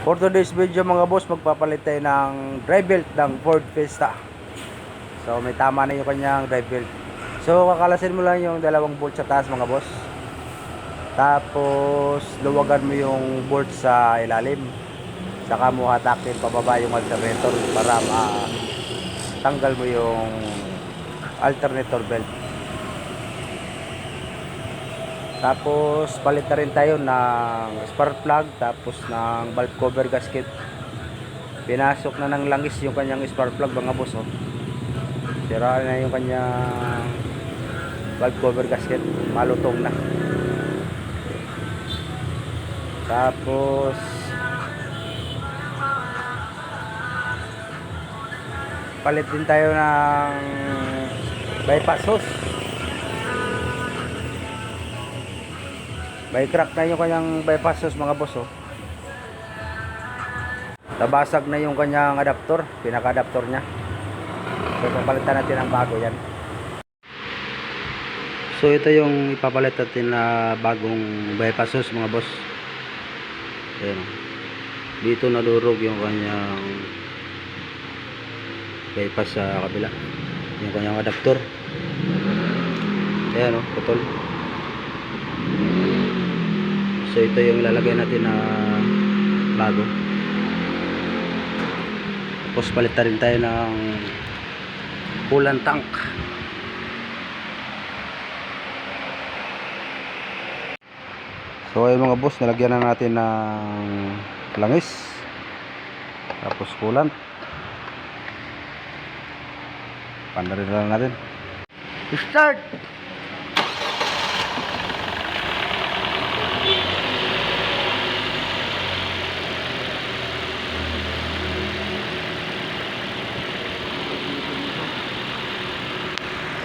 For today's video mga boss, magpapalit tayo ng drive belt ng Ford Fiesta. So may tama na yung kanyang drive belt. So kakalasin mo lang yung dalawang bolt sa taas mga boss. Tapos luwagan mo yung bolt sa ilalim. Saka mo hatakin pababa yung alternator para ma tanggal mo yung alternator belt. Tapos palit na rin tayo ng spark plug tapos ng valve cover gasket. Pinasok na ng langis yung kanyang spark plug mga boss oh. Sira na yung kanyang valve cover gasket, malutong na. Tapos palit din tayo ng bypass hose. May crack na yung kanyang bypass hose mga boss oh. Nabasag na yung kanyang adapter, pinaka-adapter niya. So papalitan natin ng bago yan. So ito yung ipapalit natin na bagong bypass hose mga boss. Ayan oh. Dito nadurog yung kanyang bypass sa kabila. Yung kanyang adapter. Ayan oh, putol. So ito yung ilalagay natin na bago. Tapos palit na rin tayo ng coolant tank. So ayun mga boss, nilagyan na natin ng langis. Tapos coolant. Pandarin lang natin. Start!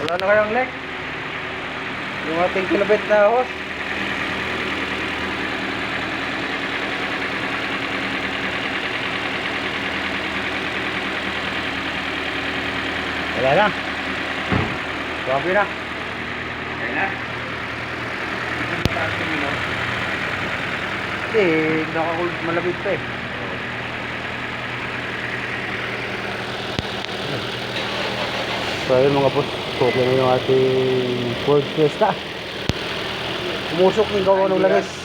Wala na kayong leg. Yung ating kilobit na hose. Wala na. Grabe na. Kaya na. Kasi nakakul malabit pa eh. So ayun mga boss, na yung ating Ford Fiesta. Umusok yung gawa ng langis.